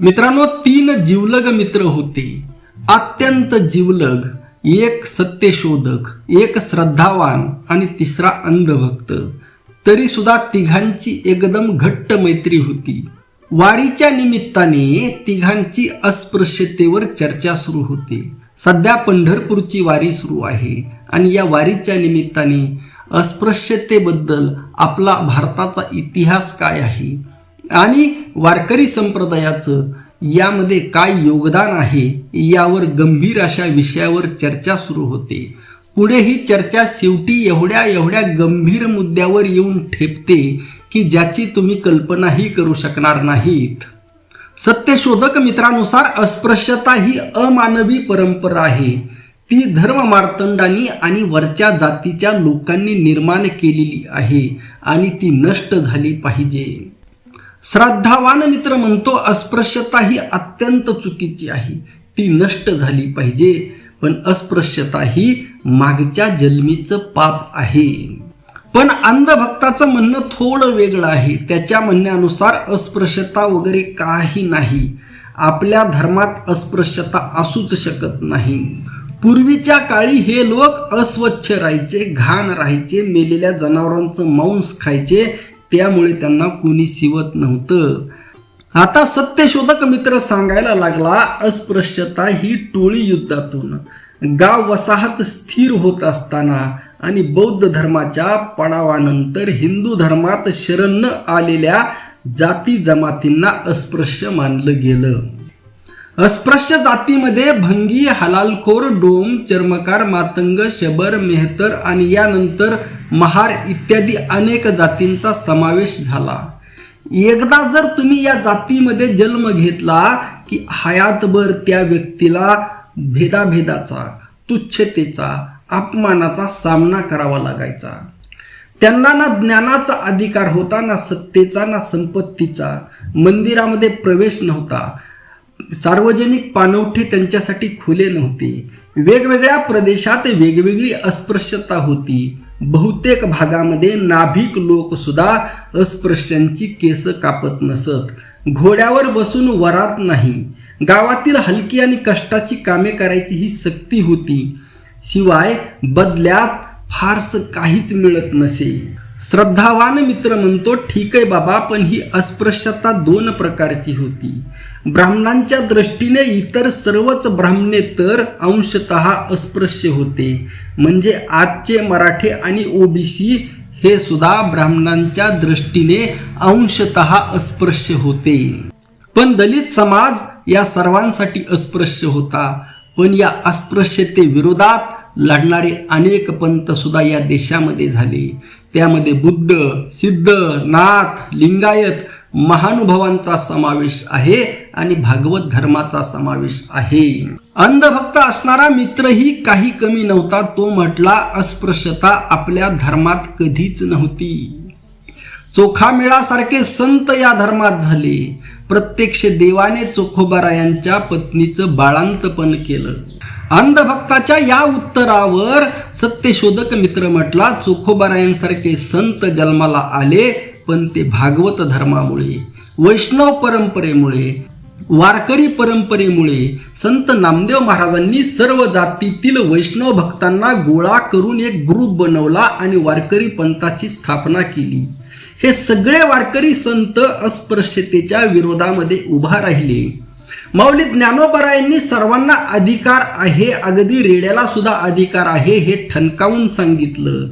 मित्रांनो तीन जिवलग मित्र होते. अत्यंत जीवलग एक सत्यशोधक एक श्रद्धावान आणि तिसरा अंधभक्त. तरी सुद्धा तिघांची एकदम घट्ट मैत्री होती. वारीच्या निमित्ताने तिघांची अस्पृश्यतेवर चर्चा सुरू होते. सध्या पंढरपूरची वारी सुरू आहे आणि या वारीच्या निमित्ताने अस्पृश्यतेबद्दल आपला भारताचा इतिहास काय आहे? आणि वारकरी संप्रदायाचं यामध्ये काय योगदान आहे यावर गंभीर अशा विषयावर चर्चा सुरू होते. पुढे ही चर्चा शेवटी एवढ्या एवढ्या गंभीर मुद्द्यावर येऊन ठेपते की ज्याची तुम्ही कल्पनाही करू शकणार नाहीत. सत्यशोधक मित्रानुसार अस्पृश्यता ही अमानवी परंपरा आहे. ती धर्म मार्तंडांनी आणि वरच्या जातीच्या लोकांनी निर्माण केलेली आहे आणि ती नष्ट झाली पाहिजे. श्रद्धावान मित्र म्हणतो अस्पृश्यता ही अत्यंत चुकीची आहे. ती नष्ट झाली पाहिजे पण अस्पृश्यता ही मागच्या जन्मीचं पाप आहे. पण अंधभक्ताचं म्हणणं थोडं वेगळं आहे. त्याच्या म्हणण्यानुसार अस्पृश्यता वगैरे काही नाही. आपल्या धर्मात अस्पृश्यता असूच शकत नाही. पूर्वीच्या काळी हे लोक अस्वच्छ राहायचे घाण राहायचे मेलेल्या जनावरांचं मांस खायचे त्यामुळे त्यांना कोणी शिवत नव्हतं. आता सत्यशोधक मित्र सांगायला लागला अस्पृश्यता ही टोळी युद्धातून. गाव वसाहत स्थिर होत असताना आणि बौद्ध धर्माच्या पडावानंतर हिंदू धर्मात शरण आलेल्या जाती जमातींना अस्पृश्य मानलं गेलं. अस्पृश्य जातीमध्ये भंगी हलालखोर डोम चर्मकार मातंग शबर मेहतर आणि यानंतर महार इत्यादी अनेक जातींचा समावेश झाला. एकदा जर तुम्ही या जातीमध्ये जन्म घेतला की हयातभर त्या व्यक्तीला भेदाभेदाचा तुच्छतेचा अपमानाचा सामना करावा लागायचा. त्यांना ना ज्ञानाचा अधिकार होता ना सत्तेचा ना संपत्तीचा. मंदिरामध्ये प्रवेश नव्हता. सार्वजनिक पाणवठे त्यांच्यासाठी खुले नव्हते. वेगवेगळ्या प्रदेशात वेगवेगळी अस्पृश्यता होती. बहुतेक भागामध्ये नाभिक लोकसुद्धा अस्पृश्यांची केस कापत नसत. घोड्यावर बसून वरात नाही. गावातील हलकी आणि कष्टाची कामे करायची ही सक्ती होती. शिवाय बदल्यात फारसं काहीच मिळत नसे. श्रद्धावान मित्र म्हणतो ठीक आहे बाबा पण ही अस्पृश्यता दोन प्रकारची होती. ब्राह्मणांच्या दृष्टीने इतर सर्वच ब्राह्मणे तर अंशत अस्पृश्य होते. म्हणजे आजचे मराठे आणि ओबीसी हे सुद्धा ब्राह्मणांच्या दृष्टीने अंशत अस्पृश्य होते. पण दलित समाज या सर्वांसाठी अस्पृश्य होता. पण या अस्पृश्यते विरोधात लढणारे अनेक पंत सुद्धा या देशामध्ये झाले. त्यामध्ये बुद्ध सिद्ध नाथ लिंगायत महानुभावांचा समावेश आहे आणि भागवत धर्माचा समावेश आहे. अंधभक्त असणारा मित्रही काही कमी नव्हता तो म्हटला अस्पृश्यता आपल्या धर्मात कधीच नव्हती. चोखामेळासारखे संत या धर्मात झाले. प्रत्यक्ष देवाने चोखोबारायांच्या पत्नीचं बाळांतपण केलं. अंधभक्ताच्या या उत्तरावर सत्यशोधक मित्र म्हटला चोखोबारायांसारखे संत जन्माला आले पण ते भागवत धर्मामुळे वैष्णव परंपरेमुळे वारकरी परंपरेमुळे संत नामदेव महाराजांनी सर्व जातीतील वैष्णव भक्तांना गोळा करून एक ग्रुप बनवला आणि वारकरी पंथाची स्थापना केली. हे सगळे वारकरी संत अस्पृश्यतेच्या विरोधामध्ये उभा राहिले. माऊली ज्ञानोबरायांनी सर्वांना अधिकार आहे अगदी रेड्याला सुद्धा अधिकार आहे हे ठणकावून सांगितलं.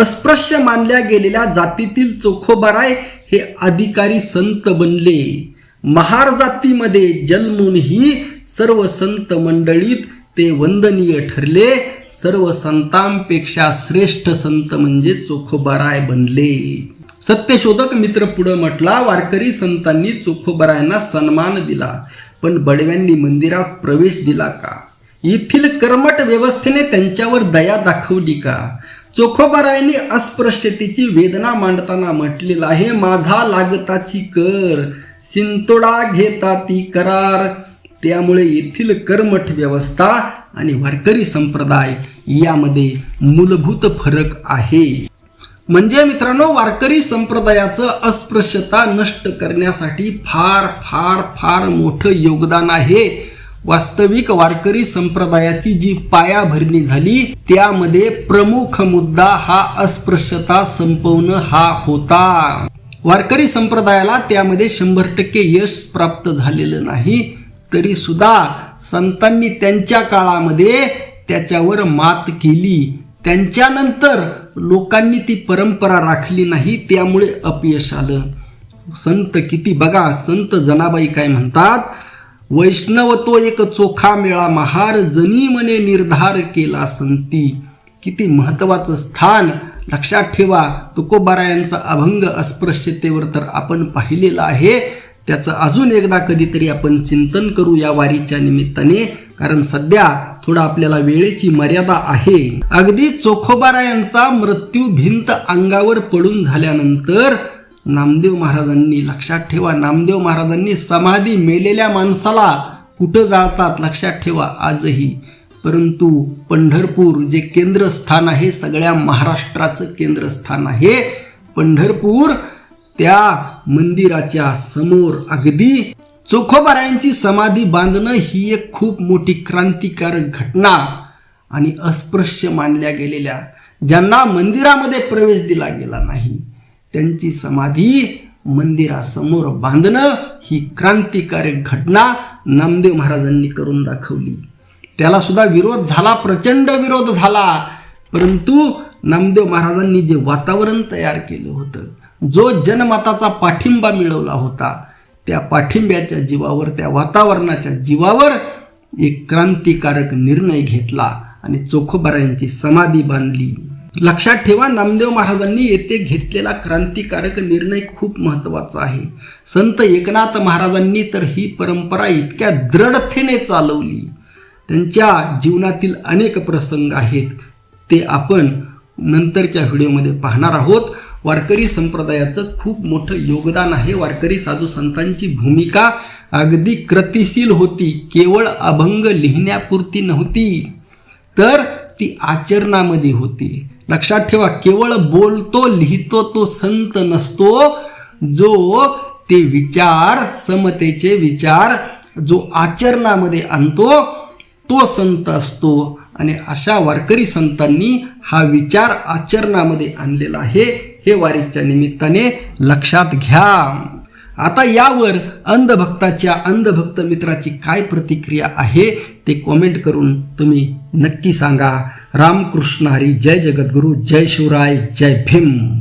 अस्पृश्य मानल्या गेलेल्या जातीतील चोखोबराय हे अधिकारी संत बनले. महार जातीमध्ये जन्मूनही सर्व संत मंडळीत ते वंदनीय ठरले. सर्व संतांपेक्षा श्रेष्ठ संत म्हणजे चोखोबराय बनले. सत्यशोधक मित्र पुढं म्हटला वारकरी संतांनी चोखोबरायांना सन्मान दिला. पण बडव्यांनी मंदिरात प्रवेश दिला का? येथील कर्मट व्यवस्थेने त्यांच्यावर दया दाखवली का? चोखोबारायने अस्पृश्यतेची वेदना मांडताना म्हटलेलं आहे माझा लागताची कर सिंतोडा घेता ती करार. त्यामुळे येथील कर्मठ व्यवस्था आणि वारकरी संप्रदाय यामध्ये मूलभूत फरक आहे. म्हणजे मित्रांनो वारकरी संप्रदायाचं अस्पृश्यता नष्ट करण्यासाठी फार फार फार मोठं योगदान आहे. वास्तविक वारकरी संप्रदायाची जी पायाभरणी झाली त्यामध्ये प्रमुख मुद्दा हा अस्पृश्यता संपवणं हा होता. वारकरी संप्रदायाला त्यामध्ये शंभर टक्के यश प्राप्त झालेलं नाही तरी सुद्धा संतांनी त्यांच्या काळामध्ये त्याच्यावर मात केली. त्यांच्यानंतर लोकांनी ती परंपरा राखली नाही त्यामुळे अपयश आलं. संत किती बघा संत जनाबाई काय म्हणतात? वैष्णव तो एक चोखा मेळा महार जनी मने निर्धार केला संती. किती महत्वाचं स्थान. लक्षात ठेवा तुकोबारायांचा अभंग अस्पृश्यतेवर तर आपण पाहिलेला आहे. त्याचं अजून एकदा कधीतरी आपण चिंतन करू या वारीच्या निमित्ताने कारण सध्या थोडा आपल्याला वेळेची मर्यादा आहे. अगदी चोखोबारा यांचा मृत्यू भिंत अंगावर पडून झाल्यानंतर नामदेव महाराजांनी लक्षात ठेवा नामदेव महाराजांनी समाधी मेलेल्या माणसाला कुठं जाळतात लक्षात ठेवा आजही. परंतु पंढरपूर जे केंद्रस्थान आहे सगळ्या महाराष्ट्राचं केंद्रस्थान आहे पंढरपूर त्या मंदिराच्या समोर अगदी चोखोबारायांची समाधी बांधणं ही एक खूप मोठी क्रांतिकारक घटना आणि अस्पृश्य मानल्या गेलेल्या ज्यांना मंदिरामध्ये प्रवेश दिला गेला नाही त्यांची समाधी मंदिरासमोर बांधणं ही क्रांतिकारक घटना नामदेव महाराजांनी करून दाखवली. त्याला सुद्धा विरोध झाला प्रचंड विरोध झाला. परंतु नामदेव महाराजांनी जे वातावरण तयार केलं होतं जो जनमताचा पाठिंबा मिळवला होता त्या पाठिंब्याच्या जीवावर त्या वातावरणाच्या जीवावर एक क्रांतिकारक निर्णय घेतला आणि चोखोबारायांची समाधी बांधली. लक्षात ठेवा नामदेव महाराजांनी येथे घेतलेला क्रांतिकारक निर्णय खूप महत्त्वाचा आहे. संत एकनाथ महाराजांनी तर ही परंपरा इतक्या दृढतेने चालवली. त्यांच्या जीवनातील अनेक प्रसंग आहेत. ते आपण नंतरच्या व्हिडिओमध्ये पाहणार आहोत. वारकरी संप्रदायाचं खूप मोठं योगदान आहे. वारकरी साधू संतांची भूमिका अगदी कृतिशील होती. केवळ अभंग लिहिण्यापुरती नव्हती तर ती आचरणामध्ये होती. लक्षात ठेवा केवळ बोलतो लिहितो तो संत नसतो जो ते विचार समतेचे विचार जो आचरणामध्ये आणतो तो संत असतो. आणि अशा वारकरी संतांनी हा विचार आचरणामध्ये आणलेला आहे. हे वारीच्या निमित्ताने लक्षात घ्या. आता यावर अंधभक्ताच्या अंधभक्त मित्राची काय प्रतिक्रिया आहे ते कॉमेंट करून तुम्ही नक्की सांगा. रामकृष्ण हरी जय जगद्गुरु जय शिवराय जय भीम.